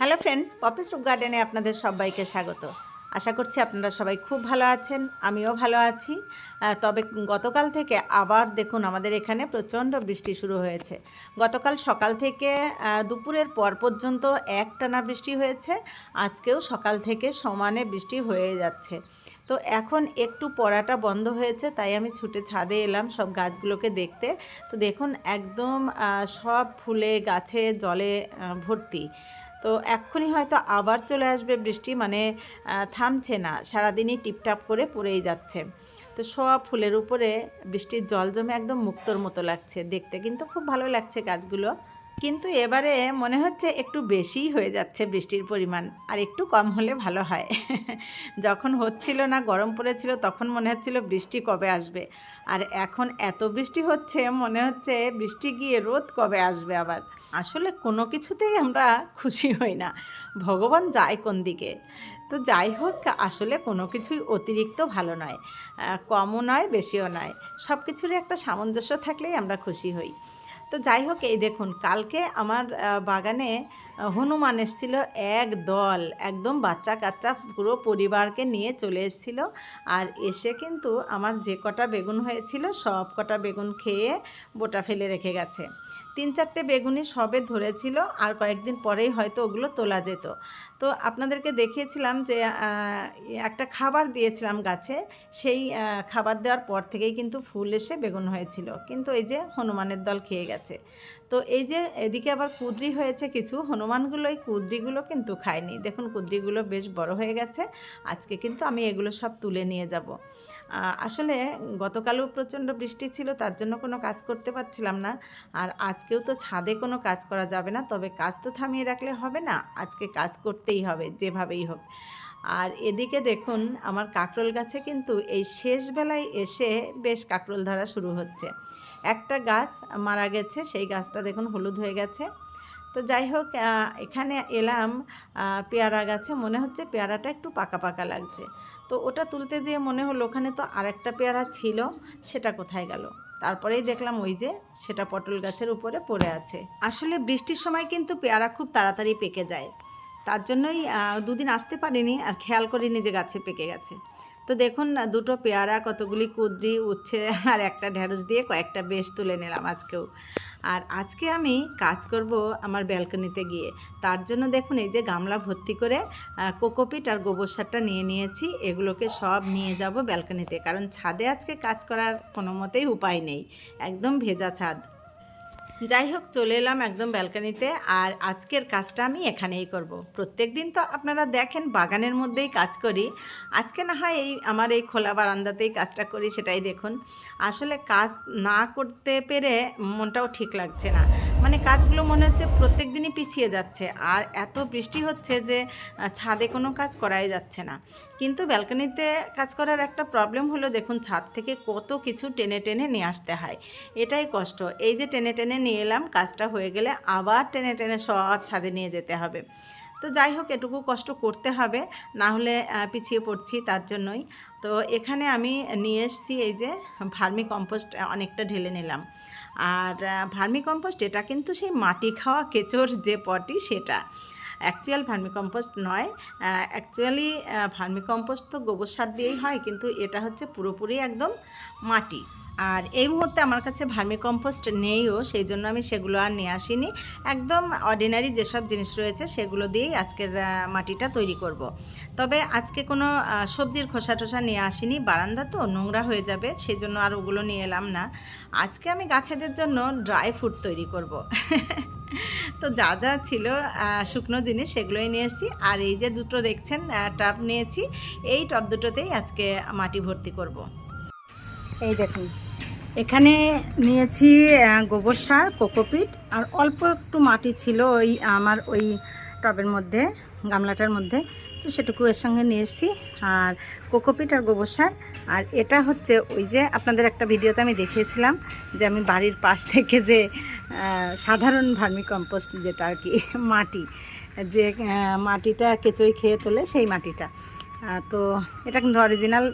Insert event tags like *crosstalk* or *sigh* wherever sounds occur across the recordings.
Hello friends, poppy stoop গার্ডেনে আপনাদের সবাইকে স্বাগত। আশা করছি আপনারা সবাই খুব ভালো আছেন, আমিও ভালো আছি। তবে গতকাল থেকে আবার দেখুন আমাদের এখানে প্রচণ্ড বৃষ্টি শুরু হয়েছে। গতকাল সকাল থেকে দুপুরের পর পর্যন্ত একটানা বৃষ্টি হয়েছে, আজকেও সকাল থেকে সমানে বৃষ্টি হয়ে যাচ্ছে। তো এখন একটু পড়াটা বন্ধ হয়েছে, তাই আমি ছুটে ছাদে এলাম সব গাছগুলোকে দেখতে। তো দেখুন একদম সব ফুলে গাছে জলে ভর্তি। তো এক্ষুনি হয়তো আবার চলে আসবে বৃষ্টি মানে থামছে না। সারাদিনই টিপটাপ করে পড়েই যাচ্ছে। তো সোয়া ফুলের উপরে বৃষ্টির জল জমে একদম মুক্তর মতো লাগছে। দেখতে কিন্তু খুব ভালো লাগছে গাছগুলো। কিন্তু এবারে মনে হচ্ছে একটু বেশিই হয়ে যাচ্ছে বৃষ্টির পরিমাণ, আর একটু কম হলে ভালো হয়। *laughs* যখন হচ্ছিল না, গরম পড়েছিল, তখন মনে হচ্ছিল বৃষ্টি কবে আসবে। আর এখন এত বৃষ্টি হচ্ছে, মনে হচ্ছে বৃষ্টি গিয়ে রোদ কবে আসবে আবার। আসলে কোনো কিছুতেই আমরা খুশি হই না। ভগবান যায় কোন দিকে? তো যাই হোক, আসলে কোনো কিছুই অতিরিক্ত ভালো নয়। কমও নয়, বেশিও নয়। সব কিছুরই একটা সামঞ্জস্য থাকলেই আমরা খুশি হই। তো যাই হোক এই দেখুন কালকে আমার বাগানে হনুমান এসেছিল এক দল, একদম বাচ্চা কাচ্চা পুরো পরিবারকে নিয়ে চলে এসেছিল। আর এসে কিন্তু আমার যে কটা বেগুন হয়েছিল, সব কটা বেগুন খেয়ে বোটা ফেলে রেখে গেছে। তিন চারটে বেগুনই সবে ধরেছিল, আর কয়েকদিন পরেই হয়তো ওগুলো তোলা যেত। তো আপনাদেরকে দেখিয়েছিলাম যে একটা খাবার দিয়েছিলাম গাছে, সেই খাবার দেওয়ার পর থেকেই কিন্তু ফুল এসে বেগুন হয়েছিল। কিন্তু এই যে হনুমানের দল খেয়ে গেছে। তো এই যে এদিকে আবার কুদ্রি হয়েছে কিছু হনুমানগুলো এই কুদ্রিগুলো কিন্তু খায়নি দেখুন, কুদ্রিগুলো বেশ বড় হয়ে গেছে। আজকে কিন্তু আমি এগুলো সব তুলে নিয়ে যাব। আসলে গতকালও প্রচণ্ড বৃষ্টি ছিল, তার জন্য কোনো কাজ করতে পারছিলাম না। আর আজকেও তো ছাদে কোনো কাজ করা যাবে না, তবে কাজ তো থামিয়ে রাখলে হবে না, আজকে কাজ করতেই হবে, যেভাবেই হোক। আর এদিকে দেখুন, আমার কাকরোল গাছে কিন্তু এই শেষ বেলায় এসে বেশ কাকরোল ধরা শুরু হচ্ছে। একটা গাছ মারা গেছে, সেই গাছটা দেখুন হলুদ হয়ে গেছে। তো যাই হোক এখানে এলাম পেয়ারা গাছে। মনে হচ্ছে পেয়ারাটা একটু পাকা পাকা লাগছে। তো ওটা তুলতে যেয়ে মনে হলো ওখানে তো আরেকটা পেয়ারা ছিল, সেটা কোথায় গেল? তারপরেই দেখলাম ওই যে সেটা পটল গাছের উপরে পড়ে আছে। আসলে বৃষ্টির সময় কিন্তু পেয়ারা খুব তাড়াতাড়ি পেকে যায়। তার জন্যই দুদিন আসতে পারিনি আর খেয়াল করিনি যে গাছে পেকে গেছে। তো দেখুন দুটো পেয়ারা, কতগুলি কুদ্রি উচ্ছে *laughs* আর একটা ঢেঁড়স দিয়ে কয়েকটা বেশ তুলে নিলাম আজকেও। আর আজকে আমি কাজ করব আমার ব্যালকনিতে গিয়ে। তার জন্য দেখুন, এই যে গামলা ভর্তি করে কোকোপিট আর গোবর সারটা নিয়ে নিয়েছি। এগুলোকে সব নিয়ে যাব ব্যালকনিতে, কারণ ছাদে আজকে কাজ করার কোনো মতেই উপায় নেই। একদম ভেজা ছাদ। যাই হোক চলে এলাম একদম ব্যালকানিতে আর আজকের কাজটা আমি এখানেই করব। প্রত্যেক দিন তো আপনারা দেখেন, বাগানের মধ্যেই কাজ করি। আজকে না হয় এই আমার এই খোলা বারান্দাতেই কাজটা করি, সেটাই দেখুন। আসলে কাজ না করতে পেরে মনটাও ঠিক লাগছে না। মানে কাজগুলো মনে হচ্ছে প্রত্যেক দিনই পিছিয়ে যাচ্ছে। আর এত বৃষ্টি হচ্ছে যে ছাদে কোনো কাজ করাই যাচ্ছে না। কিন্তু ব্যালকনিতে কাজ করার একটা প্রবলেম হলো, দেখুন ছাদ থেকে কত কিছু টেনে টেনে নিয়ে আসতে হয়। এটাই কষ্ট। এই যে টেনে টেনে নিয়ে এলাম, কাজটা হয়ে গেলে আবার টেনে টেনে সব ছাদে নিয়ে যেতে হবে। তো যাই হোক, এটুকু কষ্ট করতে হবে, না হলে পিছিয়ে পড়ছি তার জন্যই। তো এখানে আমি নিয়ে এসেছি এই যে ভার্মি কম্পোস্ট, অনেকটা ঢেলে নিলাম। আর ভার্মি কম্পোস্ট এটা কিন্তু সেই মাটি খাওয়া কেঁচোর যে পটি, সেটা। অ্যাকচুয়াল ভার্মিকম্পোস্ট নয়। অ্যাকচুয়ালি ভার্মিকম্পোস্ট তো গোবর সার দিয়েই হয়, কিন্তু এটা হচ্ছে পুরোপুরি একদম মাটি। আর এই মুহূর্তে আমার কাছে ভার্মি কম্পোস্ট নেইও সেই জন্য আমি সেগুলো আর নিয়ে আসিনি একদম অর্ডিনারি যেসব জিনিস রয়েছে, সেগুলো দিয়েই আজকের মাটিটা তৈরি করব। তবে আজকে কোনো সবজির খোসা টোসা নিয়ে আসিনি, বারান্দা তো, নোংরা হয়ে যাবে সেই জন্য আর ওগুলো নিয়ে এলাম না আজকে আমি গাছেদের জন্য ড্রাই ফ্রুট তৈরি করব। *laughs* তো যা যা ছিল শুকনো জিনিস, সেগুলোই নিয়ে এসেছি আর এই যে দুটো দেখছেন টব নিয়েছি, এই টব দুটোতেই আজকে মাটি ভর্তি করব। এই দেখুন এখানে নিয়েছি গোবর সার, কোকোপিট, আর অল্প একটু মাটি ছিল ওই আমার ওই টবের মধ্যে, গামলাটার মধ্যে। তো সেটুকু এর সঙ্গে নিয়ে এসেছি, আর কোকোপিট আর গোবর সার। আর এটা হচ্ছে ওই যে আপনাদের একটা ভিডিওতে আমি দেখিয়েছিলাম যে আমি বাড়ির পাশ থেকে যে সাধারণ ভার্মি কম্পোস্ট যেটা আর কি, মাটি, যে মাটিটা কেঁচোই খেয়ে তোলে সেই মাটিটা। তো এটা কিন্তু অরিজিনাল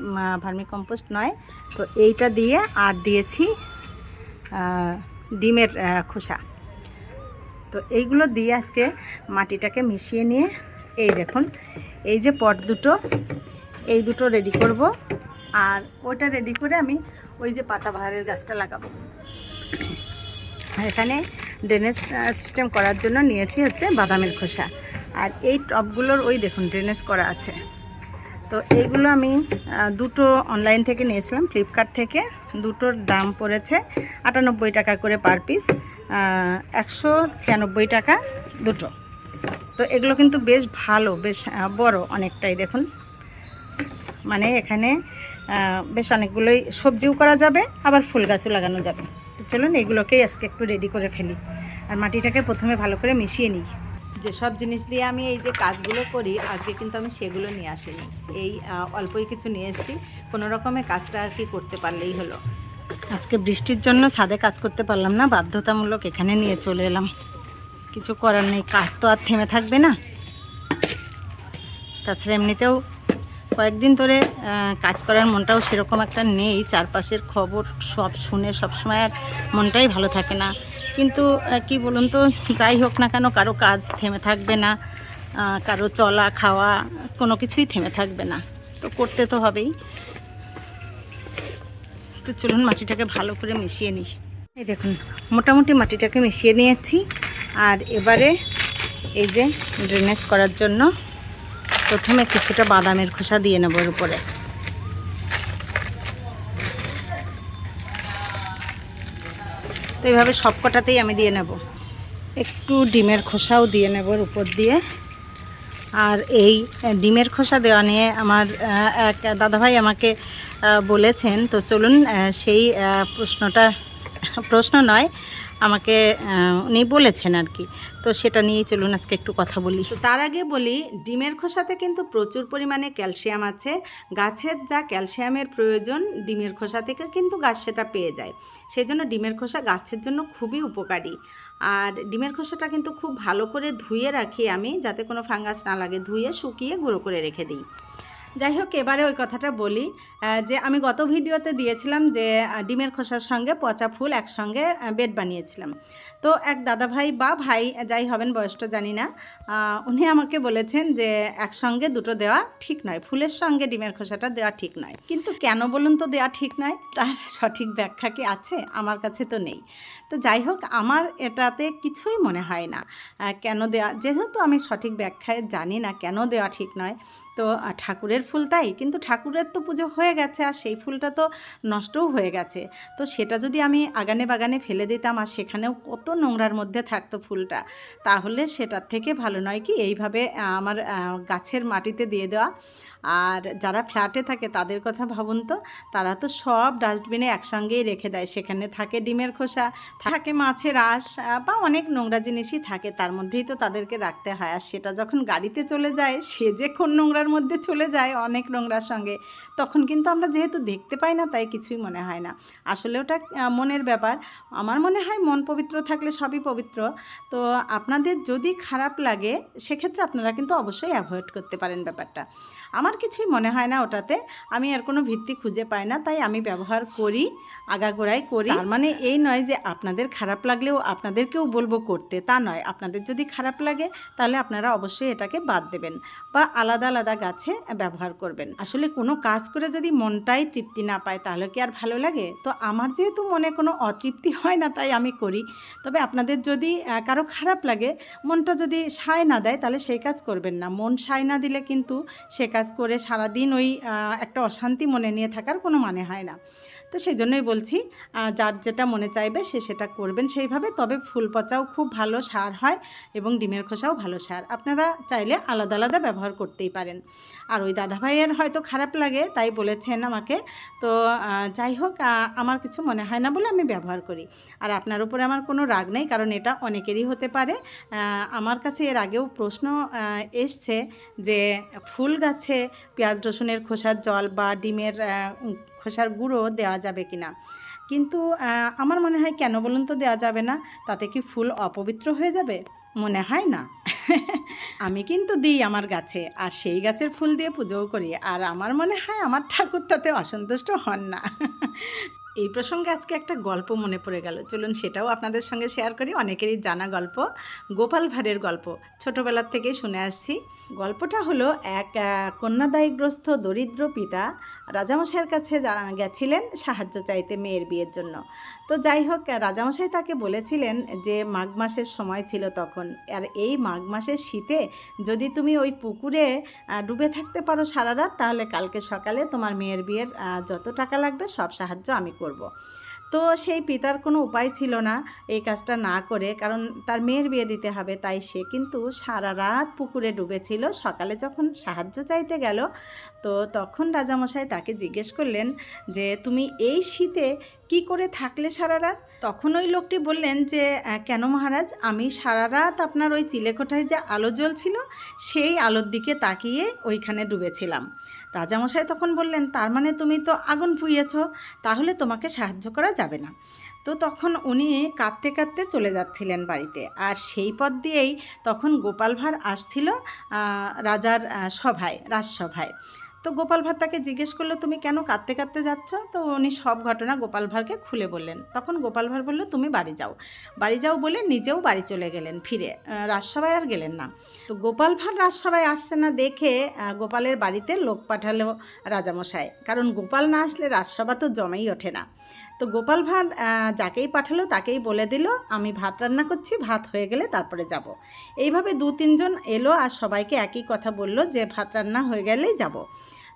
ভার্মি কম্পোস্ট নয়। তো এইটা দিয়ে আর দিয়েছি ডিমের খোসা। তো এইগুলো দিয়ে আজকে মাটিটাকে মিশিয়ে নিয়ে, এই দেখুন, এই যে পট দুটো, এই দুটো রেডি করব। আর ওটা রেডি করে আমি ওই যে পাতা পাতাবাহারের গাছটা লাগাবো। এখানে ড্রেনেজ সিস্টেম করার জন্য নিয়েছি হচ্ছে বাদামের খোসা। আর এই টবগুলোর ওই দেখুন ড্রেনেজ করা আছে। তো এইগুলো আমি দুটো অনলাইন থেকে নিয়েছিলাম ফ্লিপকার্ট থেকে। দুটোর দাম পড়েছে আটানব্বই টাকা করে পার পিস একশো ছিয়ানব্বই টাকা দুটো। তো এগুলো কিন্তু বেশ ভালো, বেশ বড় অনেকটাই, দেখুন। মানে এখানে বেশ অনেকগুলোই সবজিও করা যাবে, আবার ফুল গাছও লাগানো যাবে। তো চলুন এগুলোকেই আজকে একটু রেডি করে ফেলি। আর মাটিটাকে প্রথমে ভালো করে মিশিয়ে নিই। যেসব জিনিস দিয়ে আমি এই যে কাজগুলো করি, আজকে কিন্তু আমি সেগুলো নিয়ে আসিনি। এই অল্পই কিছু নিয়ে এসেছি। কোনো রকমে কাজটা আর কি করতে পারলেই হলো। আজকে বৃষ্টির জন্য সাদে কাজ করতে পারলাম না, বাধ্যতামূলক এখানে নিয়ে চলে এলাম। কিছু করার নেই, কাজ তো আর থেমে থাকবে না। তাছাড়া এমনিতেও কয়েকদিন ধরে কাজ করার মনটাও সেরকম একটা নেই। চারপাশের খবর সব শুনে সব সময় আর মনটাই ভালো থাকে না। কিন্তু কি বলুন তো, যাই হোক না কেন, কারও কাজ থেমে থাকবে না কারও চলা, খাওয়া, কোনো কিছুই থেমে থাকবে না। তো করতে তো হবেই। তো চলুন মাটিটাকে ভালো করে মিশিয়ে নিই। এই দেখুন, মোটামুটি মাটিটাকে মিশিয়ে নিয়েছি। আর এবারে এই যে ড্রেনেজ করার জন্য প্রথমে কিছুটা বাদামের খোসা দিয়ে নেব এর উপরে। তো এইভাবে সব কটাতেই আমি দিয়ে নেব। একটু ডিমের খোসাও দিয়ে নেব উপর দিয়ে। আর এই ডিমের খোসা দেওয়া নিয়ে আমার এক দাদাভাই আমাকে বলেছেন, তো চলুন সেই প্রশ্নটা, প্রশ্ন নয় আমাকে উনি বলেছেন আর কি। তো সেটা নিয়েই চলুন আজকে একটু কথা বলি। তার আগে বলি, ডিমের খোসাতে কিন্তু প্রচুর পরিমাণে ক্যালসিয়াম আছে। গাছের যা ক্যালসিয়ামের প্রয়োজন, ডিমের খোসা থেকে কিন্তু গাছ সেটা পেয়ে যায়। সেই জন্য ডিমের খোসা গাছের জন্য খুবই উপকারী। আর ডিমের খোসাটা কিন্তু খুব ভালো করে ধুয়ে রাখি আমি, যাতে কোনো ফাঙ্গাস না লাগে, ধুয়ে শুকিয়ে গুঁড়ো করে রেখে দিই। যাই হোক এবারে ওই কথাটা বলি যে আমি গত ভিডিওতে দিয়েছিলাম যে ডিমের খোসার সঙ্গে পচা ফুল একসঙ্গে বেড বানিয়েছিলাম। তো এক দাদা ভাই বা ভাই যাই হবেন বয়সটা জানি না উনি আমাকে বলেছেন যে একসঙ্গে দুটো দেওয়া ঠিক নয় ফুলের সঙ্গে ডিমের খোসাটা দেওয়া ঠিক নয়। কিন্তু কেন বলুন তো দেওয়া ঠিক নয়? তার সঠিক ব্যাখ্যা কি আছে? আমার কাছে তো নেই। তো যাই হোক আমার এটাতে কিছুই মনে হয় না কেন দেওয়া যেহেতু আমি সঠিক ব্যাখ্যায় জানি না কেন দেওয়া ঠিক নয় তো আহ, ঠাকুরের ফুল তাই, কিন্তু ঠাকুরের তো পুজো হয়ে গেছে আর সেই ফুলটা তো নষ্টও হয়ে গেছে। তো সেটা যদি আমি আগানে বাগানে ফেলে দিতাম আর সেখানেও কত নোংরার মধ্যে থাকতো ফুলটা, তাহলে সেটার থেকে ভালো নয় কি? এইভাবে আমার গাছের মাটিতে দিয়ে দেওয়া আর যারা ফ্ল্যাটে থাকে, তাদের কথা ভাবুন তো, তারা তো সব ডাস্টবিনে একসঙ্গেই রেখে দেয়। সেখানে থাকে ডিমের খোসা, থাকে মাছের আঁশ বা অনেক নোংরা জিনিসই থাকে। তার মধ্যেই তো তাদেরকে রাখতে হয়। আর সেটা যখন গাড়িতে চলে যায়, সে যে কোন নোংরার মধ্যে চলে যায় অনেক নোংরার সঙ্গে, তখন কিন্তু আমরা যেহেতু দেখতে পাই না, তাই কিছুই মনে হয় না। আসলে ওটা মনের ব্যাপার। আমার মনে হয় মন পবিত্র থাকলে সবই পবিত্র। তো আপনাদের যদি খারাপ লাগে, সেক্ষেত্রে আপনারা কিন্তু অবশ্যই অ্যাভয়েড করতে পারেন ব্যাপারটা। আমার কিছুই মনে হয় না ওটাতে। আমি আর কোনো ভিত্তি খুঁজে পাই না, তাই আমি ব্যবহার করি, আগাগোড়াই করি। তার মানে এই নয় যে আপনাদের খারাপ লাগলেও আপনাদেরকেও বলব করতে, তা নয়। আপনাদের যদি খারাপ লাগে, তাহলে আপনারা অবশ্যই এটাকে বাদ দেবেন বা আলাদা আলাদা গাছে ব্যবহার করবেন। আসলে কোনো কাজ করে যদি মনটাই তৃপ্তি না পায়, তাহলে কি আর ভালো লাগে? তো আমার যেহেতু মনে কোনো অতৃপ্তি হয় না, তাই আমি করি। তবে আপনাদের যদি কারও খারাপ লাগে, মনটা যদি সায় না দেয়, তাহলে সেই কাজ করবেন না। মন সায় না দিলে কিন্তু সে কাজ করে সারাদিন ওই একটা অশান্তি মনে নিয়ে থাকার কোনো মানে হয় না। তো সেই জন্যই বলছি যার যেটা মনে চাইবে সে সেটা করবেন সেইভাবে। তবে ফুল পচাও খুব ভালো সার হয় এবং ডিমের খোসাও ভালো সার। আপনারা চাইলে আলাদা আলাদা ব্যবহার করতেই পারেন। আর ওই দাদাভাইয়ের হয়তো খারাপ লাগে, তাই বলেছেন আমাকে। তো যাই হোক আমার কিছু মনে হয় না বলে আমি ব্যবহার করি। আর আপনার উপরে আমার কোনো রাগ নেই, কারণ এটা অনেকেরই হতে পারে। আমার কাছে এর আগেও প্রশ্ন এসছে যে ফুল গাছে পেঁয়াজ রসুনের খোসার জল বা ডিমের খোসার গুঁড়ো দেওয়া যাবে কি না কিন্তু আমার মনে হয় কেন বলুন তো দেওয়া যাবে না? তাতে কি ফুল অপবিত্র হয়ে যাবে? মনে হয় না। *laughs* আমি কিন্তু দিই আমার গাছে, আর সেই গাছের ফুল দিয়ে পুজোও করি, আর আমার মনে হয় আমার ঠাকুর তাতে অসন্তুষ্ট হন না। *laughs* এই প্রসঙ্গে আজকে একটা গল্প মনে পড়ে গেল। চলুন সেটাও আপনাদের সঙ্গে শেয়ার করি। অনেকেরই জানা গল্প, গোপাল ভাঁড়ের গল্প। ছোটোবেলার থেকে শুনে আসছি। গল্পটা হলো এক কন্যাদায়গ্রস্ত দরিদ্র পিতা রাজামশাইয়ের কাছে গেছিলেন সাহায্য চাইতে মেয়ের বিয়ের জন্য। তো যাই হোক, রাজামশাই তাকে বলেছিলেন যে মাঘ মাসের সময় ছিল তখন আর এই মাঘ মাসের শীতে যদি তুমি ওই পুকুরে ডুবে থাকতে পারো সারা রাত, তাহলে কালকে সকালে তোমার মেয়ের বিয়ের যত টাকা লাগবে সব সাহায্য আমি করব। তো সেই পিতার কোনো উপায় ছিল না এই কাজটা না করে, কারণ তার মেয়ের বিয়ে দিতে হবে তাই সে কিন্তু সারা রাত পুকুরে ডুবেছিল। সকালে যখন সাহায্য চাইতে গেল, তো তখন রাজামশাই তাকে জিজ্ঞেস করলেন যে, তুমি এই শীতে কি করে থাকলে সারা রাত? তখন ওই লোকটি বললেন যে কেন মহারাজ? আমি সারা রাত আপনার ওই চিলেকোঠায় যে আলো জ্বলছিল, সেই আলোর দিকে তাকিয়ে ওইখানে ডুবেছিলাম। রাজামশাই তখন বললেন, তার মানে তুমি তো আগুন পুইয়েছ তাহলে তোমাকে সাহায্য করা যাবে না। তো তখন উনি কাঁদতে কাঁদতে চলে যাচ্ছিলেন বাড়িতে। আর সেই পথ দিয়েই তখন গোপাল ভাঁড় আসছিল রাজার সভায়, রাজসভায়। তো গোপাল ভাঁড় তাকে জিজ্ঞেস করল, তুমি কেন কাঁদতে কাঁদতে যাচ্ছ? তো উনি সব ঘটনা গোপাল ভাঁড়কে খুলে বললেন। তখন গোপাল ভাঁড় বলল, তুমি বাড়ি যাও। বাড়ি যাও বলে নিজেও বাড়ি চলে গেলেন, ফিরে। রাজসভায় আর গেলেন না। তো গোপাল ভাঁড় রাজসভায় আসছে না দেখে গোপালের বাড়িতে লোক পাঠালো রাজামশাই। কারণ গোপাল না আসলে রাজসভা তো জমেই ওঠে না। তো গোপাল ভাঁড় যাকেই পাঠালো তাকেই বলে দিল, আমি ভাত রান্না করছি, ভাত হয়ে গেলে তারপরে যাব। এইভাবে দু তিনজন এলো আর সবাইকে একই কথা বলল যে, ভাত রান্না হয়ে গেলেই যাব।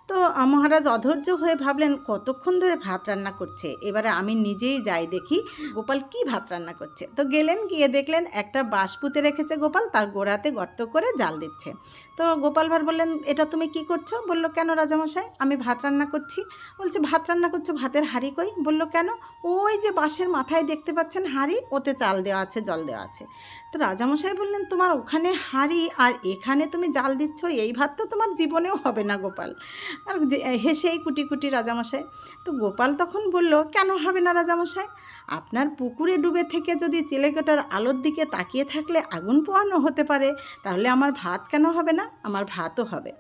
তো মহারাজ অধৈর্য হয়ে ভাবলেন, কতক্ষণ ধরে ভাত রান্না করছে? এবারে আমি নিজেই যাই দেখি গোপাল কি ভাত রান্না করছে। তো গেলেন, গিয়ে দেখলেন একটা বাঁশ পুঁতে রেখেছে গোপাল, তার গোড়াতে গর্ত করে জাল দিচ্ছে। তো গোপাল ভাঁড় বললেন, এটা তুমি কি করছ? বলল, কেন রাজামশাই? আমি ভাত রান্না করছি। বলছে, ভাত রান্না করছ ভাতের হাঁড়ি কই? বলল, কেন? ওই যে বাঁশের মাথায় দেখতে পাচ্ছেন হাঁড়ি, ওতে চাল দেওয়া আছে, জল দেওয়া আছে। তো রাজামশাই বললেন, তোমার ওখানে হাঁড়ি আর এখানে তুমি জাল দিচ্ছ, এই ভাত তো তোমার জীবনেও হবে না গোপাল। আর হেসেই কুটি কুটি রাজামশাই। তো গোপাল তখন বলল, কেন হবে না রাজামশাই? আপনার পুকুরে ডুবে থেকে যদি চিলেকোটার আলোর দিকে তাকিয়ে থাকলে আগুন পোয়ানো হতে পারে, তাহলে আমার ভাত কেন হবে না? আমার ভাতও হবে।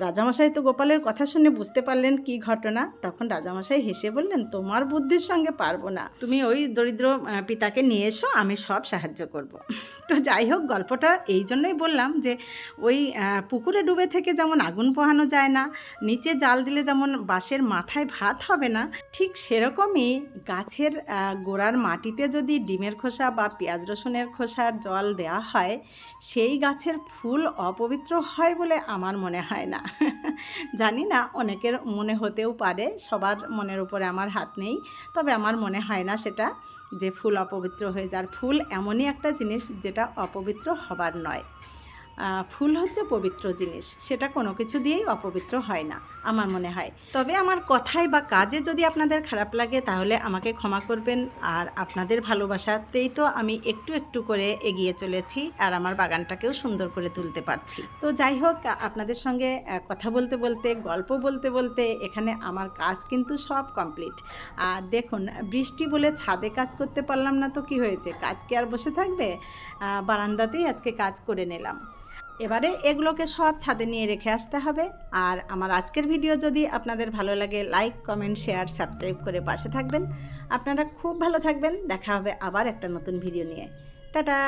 রাজামশাই তো গোপালের কথা শুনে বুঝতে পারলেন কি ঘটনা। তখন রাজামশাই হেসে বললেন, তোমার বুদ্ধির সঙ্গে পারব না। তুমি ওই দরিদ্র পিতাকে নিয়ে এসো, আমি সব সাহায্য করব। *laughs* তো যাই হোক, গল্পটা এই জন্যই বললাম যে, ওই পুকুরে ডুবে থেকে যেমন আগুন পোহানো যায় না, নিচে জাল দিলে যেমন বাঁশের মাথায় ভাত হবে না, ঠিক সেরকমই গাছের গোড়ার মাটিতে যদি ডিমের খোসা বা পেঁয়াজ রসুনের খোসার জল দেওয়া হয়, সেই গাছের ফুল অপবিত্র হয় বলে আমার মনে হয় না। *laughs* জানি না, অনেকের মনে হতেও পারে, সবার মনের উপরে আমার হাত নেই, তবে আমার মনে হয় না সেটা যে ফুল অপবিত্র হয়ে যার ফুল এমনই একটা জিনিস যেটা অপবিত্র হবার নয়। ফুল হচ্ছে পবিত্র জিনিস। সেটা কোনো কিছু দিয়েই অপবিত্র হয় না, আমার মনে হয়। তবে আমার কথায় বা কাজে যদি আপনাদের খারাপ লাগে, তাহলে আমাকে ক্ষমা করবেন। আর আপনাদের ভালোবাসাতেই তো আমি একটু একটু করে এগিয়ে চলেছি আর আমার বাগানটাকেও সুন্দর করে তুলতে পারছি। তো যাই হোক, আপনাদের সঙ্গে কথা বলতে বলতে, গল্প বলতে বলতে এখানে আমার কাজ কিন্তু সব কমপ্লিট। আর দেখুন, বৃষ্টি বলে ছাদে কাজ করতে পারলাম না তো কি হয়েছে? কাজ কি আর বসে থাকবে? বারান্দাতেই আজকে কাজ করে নিলাম। এবারে এগুলোকে সব ছাদে নিয়ে রেখে আসতে হবে। আর আমার আজকের ভিডিও যদি আপনাদের ভালো লাগে লাইক কমেন্ট শেয়ার সাবস্ক্রাইব করে পাশে থাকবেন। আপনারা খুব ভালো থাকবেন। দেখা হবে আবার একটা নতুন ভিডিও নিয়ে। টাটা!